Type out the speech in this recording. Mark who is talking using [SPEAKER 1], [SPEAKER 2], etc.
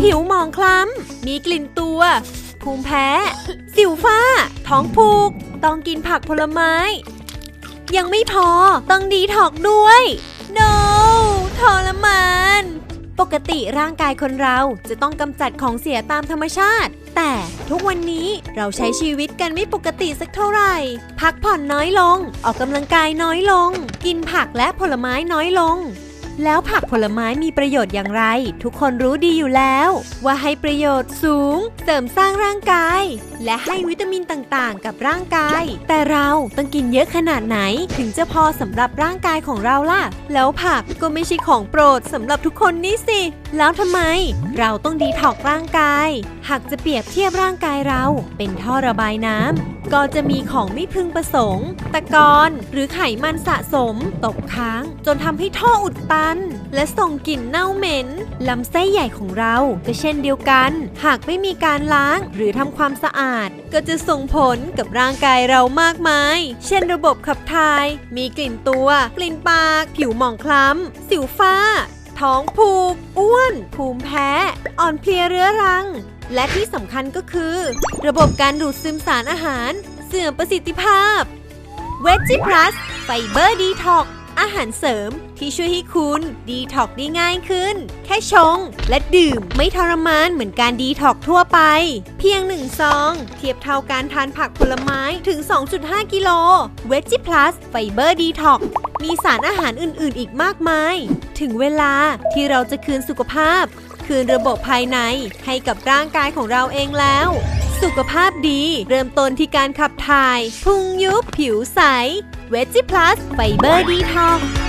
[SPEAKER 1] ผิวหมองคล้ำ มีกลิ่นตัว ภูมิแพ้ สิวฟ้า ท้องผูก ต้องกินผักผลไม้ ยังไม่พอ ต้องดีถอกด้วย no ทรมาน ปกติร่างกายคนเราจะต้องกำจัดของเสียตามธรรมชาติ แต่ทุกวันนี้เราใช้ชีวิตกันไม่ปกติสักเท่าไหร่ พักผ่อนน้อยลง ออกกำลังกายน้อยลง กินผักและผลไม้น้อยลง แล้วผักผลไม้มีประโยชน์อย่างไร ทุกคนรู้ดีอยู่แล้ว ว่าให้ประโยชน์สูง เสริมสร้างร่างกาย และให้วิตามินต่างๆ กับร่างกาย แต่เราต้องกินเยอะขนาดไหนถึงจะพอสำหรับร่างกายของเราล่ะ แล้วผักก็ไม่ใช่ของโปรดสำหรับทุกคนนี่สิ แล้วทำไม เราต้องดีถอกร่างกาย หากจะเปรียบเทียบร่างกายเราเป็นท่อระบายน้ำ ก็จะมีของไม่พึงประสงค์ ตะกอนหรือไขมันสะสม ตกค้าง จนทำให้ท่ออุดตัน และส่งกลิ่นเน่าเหม็นลำไส้ใหญ่ของเราก็เช่นเดียวกัน หากไม่มีการล้างหรือทำความสะอาด ก็จะส่งผลกับร่างกายเรามากมาย เช่นระบบขับถ่าย มีกลิ่นตัว กลิ่นปาก ผิวหมองคล้ำ สิวฟ้า ท้องผูก อ้วน ภูมิแพ้ อ่อนเพลียเรื้อรัง และที่สำคัญก็คือ ระบบการดูดซึมสารอาหาร เสื่อมประสิทธิภาพเวจิพลัสไฟเบอร์ดีท็อก อาหารเสริมที่ช่วยให้คุณดีท็อกได้ง่ายขึ้น แค่ชง และดื่มไม่ทรมานเหมือนการดีท็อกทั่วไป เพียงหนึ่งซอง เทียบเท่าการทานผักผลไม้ถึง 2.5 กิโลเวจิ Plus ไฟเบอร์ดีท็อกมีสารอาหารอื่นๆ อีกมากมาย ถึงเวลาที่เราจะคืนสุขภาพ คืนระบบภายในให้กับร่างกายของเราเองแล้ว สุขภาพดี เริ่มต้นที่การขับถ่าย พุงยุบ ผิวใส เวจิพลัส ไฟเบอร์ดีท็อก